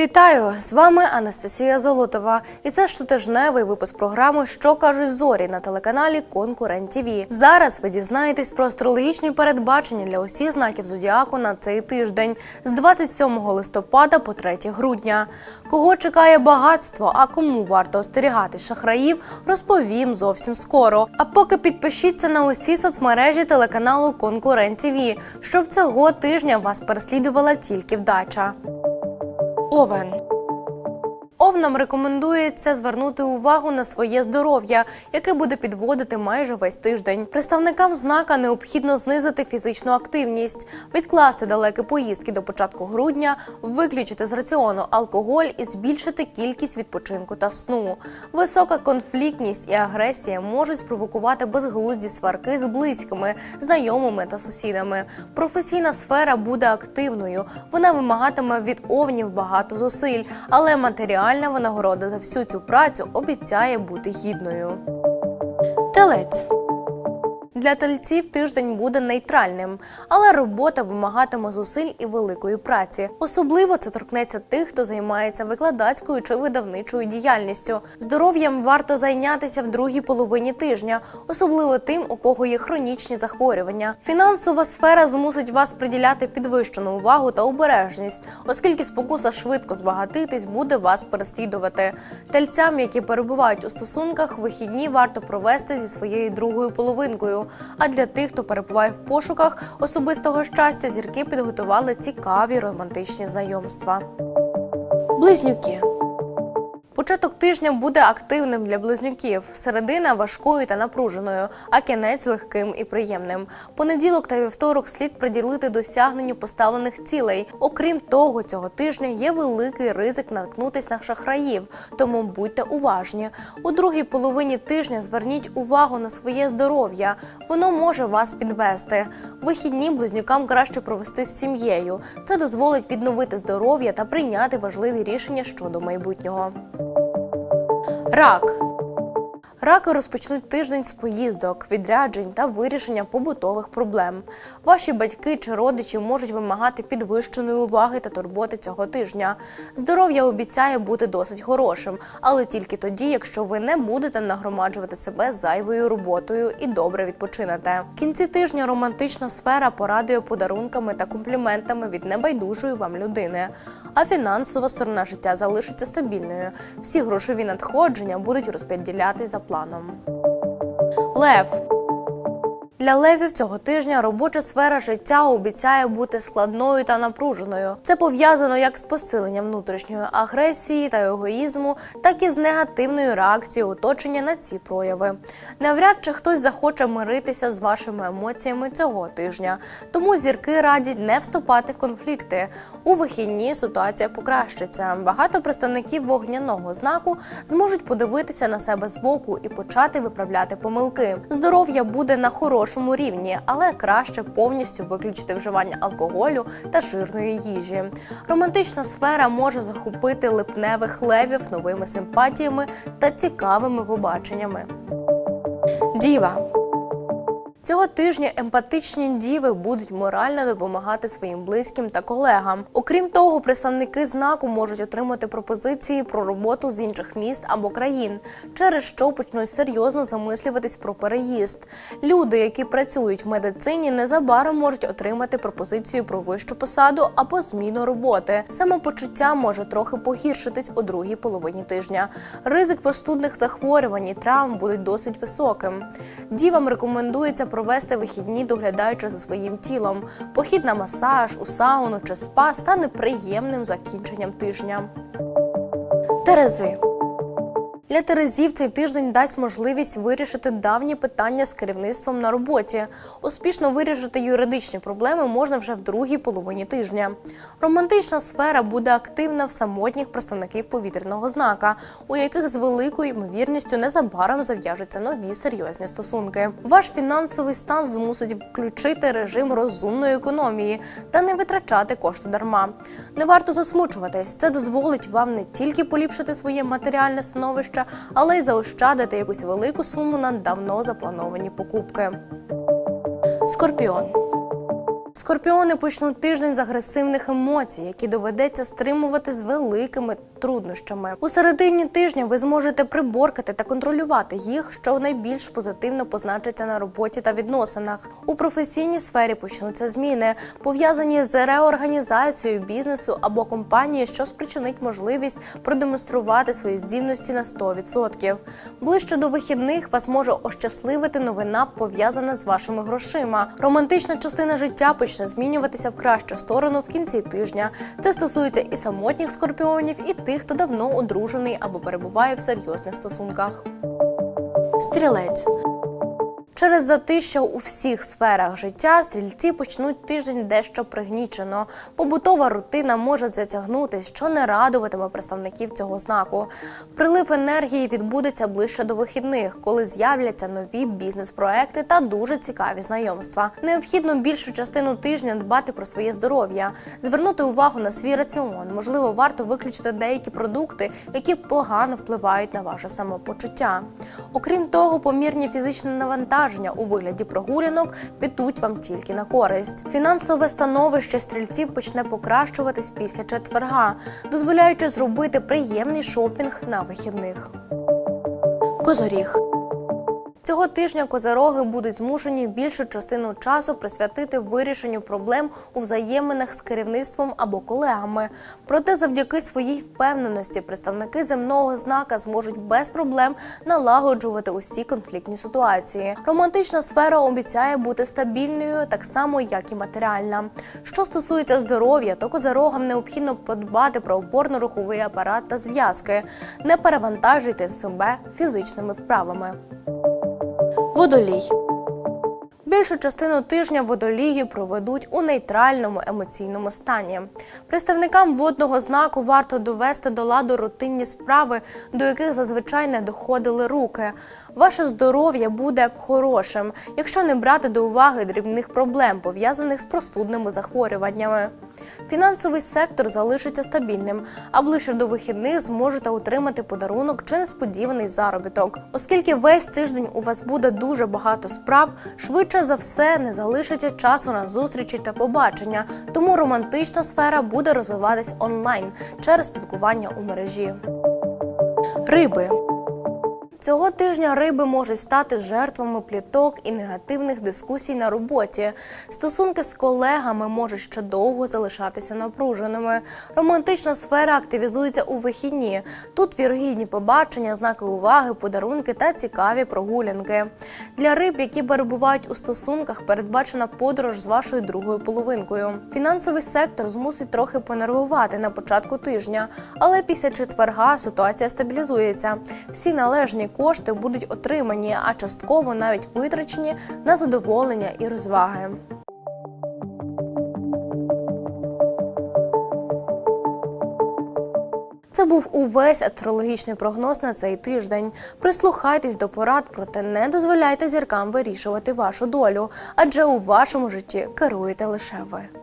Вітаю з вами Анастасія Золотова, і це щотижневий випуск програми Що кажуть зорі на телеканалі Конкурент ТІВІ. Зараз ви дізнаєтесь про астрологічні передбачення для усіх знаків зодіаку на цей тиждень з 27 листопада по 3 грудня. Кого чекає багатство, а кому варто остерігатись шахраїв, розповім зовсім скоро. А поки підпишіться на усі соцмережі телеканалу Конкурент ТІВІ, щоб цього тижня вас переслідувала тільки вдача. Овен. Овнам рекомендується звернути увагу на своє здоров'я, яке буде підводити майже весь тиждень. Представникам знака необхідно знизити фізичну активність, відкласти далекі поїздки до початку грудня, виключити з раціону алкоголь і збільшити кількість відпочинку та сну. Висока конфліктність і агресія можуть спровокувати безглузді сварки з близькими, знайомими та сусідами. Професійна сфера буде активною. Вона вимагатиме від овнів багато зусиль, але матеріальна винагорода за всю цю працю обіцяє бути гідною. Телець. Для тельців тиждень буде нейтральним, але робота вимагатиме зусиль і великої праці. Особливо це торкнеться тих, хто займається викладацькою чи видавничою діяльністю. Здоров'ям варто зайнятися в другій половині тижня, особливо тим, у кого є хронічні захворювання. Фінансова сфера змусить вас приділяти підвищену увагу та обережність, оскільки спокуса швидко збагатитись буде вас переслідувати. Тельцям, які перебувають у стосунках, вихідні варто провести зі своєю другою половинкою. А для тих, хто перебуває в пошуках особистого щастя, зірки підготували цікаві романтичні знайомства. Близнюки. Початок тижня буде активним для близнюків, середина важкою та напруженою, а кінець легким і приємним. Понеділок та вівторок слід приділити досягненню поставлених цілей. Окрім того, цього тижня є великий ризик наткнутись на шахраїв, тому будьте уважні. У другій половині тижня зверніть увагу на своє здоров'я. Воно може вас підвести. Вихідні близнюкам краще провести з сім'єю. Це дозволить відновити здоров'я та прийняти важливі рішення щодо майбутнього. Рак. Раки розпочнуть тиждень з поїздок, відряджень та вирішення побутових проблем. Ваші батьки чи родичі можуть вимагати підвищеної уваги та турботи цього тижня. Здоров'я обіцяє бути досить хорошим, але тільки тоді, якщо ви не будете нагромаджувати себе зайвою роботою і добре відпочинете. В кінці тижня романтична сфера порадує подарунками та компліментами від небайдужої вам людини. А фінансова сторона життя залишиться стабільною. Всі грошові надходження будуть розподілятись за планом. Лев. Для левів цього тижня робоча сфера життя обіцяє бути складною та напруженою. Це пов'язано як з посиленням внутрішньої агресії та егоїзму, так і з негативною реакцією оточення на ці прояви. Навряд чи хтось захоче миритися з вашими емоціями цього тижня, тому зірки радять не вступати в конфлікти. У вихідні ситуація покращиться. Багато представників вогняного знаку зможуть подивитися на себе збоку і почати виправляти помилки. Здоров'я буде на хорошому рівні, але краще повністю виключити вживання алкоголю та жирної їжі. Романтична сфера може захопити липневих левів новими симпатіями та цікавими побаченнями. Діва. Цього тижня емпатичні діви будуть морально допомагати своїм близьким та колегам. Окрім того, представники знаку можуть отримати пропозиції про роботу з інших міст або країн, через що почнуть серйозно замислюватись про переїзд. Люди, які працюють в медицині, незабаром можуть отримати пропозицію про вищу посаду або зміну роботи. Самопочуття може трохи погіршитись у другій половині тижня. Ризик простудних захворювань і травм буде досить високим. Дівам рекомендується провести вихідні, доглядаючи за своїм тілом. Похід на масаж, у сауну чи спа стане приємним закінченням тижня. Терези. Для терезів цей тиждень дасть можливість вирішити давні питання з керівництвом на роботі. Успішно вирішити юридичні проблеми можна вже в другій половині тижня. Романтична сфера буде активна в самотніх представників повітряного знака, у яких з великою ймовірністю незабаром зав'яжуться нові серйозні стосунки. Ваш фінансовий стан змусить включити режим розумної економії та не витрачати кошти дарма. Не варто засмучуватись. Це дозволить вам не тільки поліпшити своє матеріальне становище, але й заощадити якусь велику суму на давно заплановані покупки. Скорпіон. Скорпіони почнуть тиждень з агресивних емоцій, які доведеться стримувати з великими труднощами. У середині тижня ви зможете приборкати та контролювати їх, що найбільш позитивно позначиться на роботі та відносинах. У професійній сфері почнуться зміни, пов'язані з реорганізацією бізнесу або компанії, що спричинить можливість продемонструвати свої здібності на 100%. Ближче до вихідних вас може ощасливити новина, пов'язана з вашими грошима. Романтична частина життя почне змінюватися в кращу сторону в кінці тижня. Це стосується і самотніх скорпіонів, і тих, хто давно одружений або перебуває в серйозних стосунках. Стрілець. Через затища у всіх сферах життя стрільці почнуть тиждень дещо пригнічено. Побутова рутина може затягнутись, що не радуватиме представників цього знаку. Прилив енергії відбудеться ближче до вихідних, коли з'являться нові бізнес-проекти та дуже цікаві знайомства. Необхідно більшу частину тижня дбати про своє здоров'я, звернути увагу на свій раціон. Можливо, варто виключити деякі продукти, які погано впливають на ваше самопочуття. Окрім того, помірні фізичне навантаження у вигляді прогулянок підуть вам тільки на користь. Фінансове становище стрільців почне покращуватись після четверга, дозволяючи зробити приємний шопінг на вихідних. Козоріг. Цього тижня козороги будуть змушені більшу частину часу присвятити вирішенню проблем у взаєминах з керівництвом або колегами. Проте, завдяки своїй впевненості, представники земного знака зможуть без проблем налагоджувати усі конфліктні ситуації. Романтична сфера обіцяє бути стабільною, так само як і матеріальна. Що стосується здоров'я, то козорогам необхідно подбати про опорно-руховий апарат та зв'язки. Не перевантажуйте себе фізичними вправами. Водолій. Більшу частину тижня водолії проведуть у нейтральному емоційному стані. Представникам водного знаку варто довести до ладу рутинні справи, до яких зазвичай не доходили руки. Ваше здоров'я буде хорошим, якщо не брати до уваги дрібних проблем, пов'язаних з простудними захворюваннями. Фінансовий сектор залишиться стабільним, а ближче до вихідних зможете отримати подарунок чи несподіваний заробіток. Оскільки весь тиждень у вас буде дуже багато справ, швидше за все не залишиться часу на зустрічі та побачення, тому романтична сфера буде розвиватись онлайн через спілкування у мережі. Риби. Цього тижня риби можуть стати жертвами пліток і негативних дискусій на роботі. Стосунки з колегами можуть ще довго залишатися напруженими. Романтична сфера активізується у вихідні. Тут вірогідні побачення, знаки уваги, подарунки та цікаві прогулянки. Для риб, які перебувають у стосунках, передбачена подорож з вашою другою половинкою. Фінансовий сектор змусить трохи понервувати на початку тижня, але після четверга ситуація стабілізується. Всі належні кошти будуть отримані, а частково навіть витрачені на задоволення і розваги. Це був увесь астрологічний прогноз на цей тиждень. Прислухайтесь до порад, проте не дозволяйте зіркам вирішувати вашу долю, адже у вашому житті керуєте лише ви.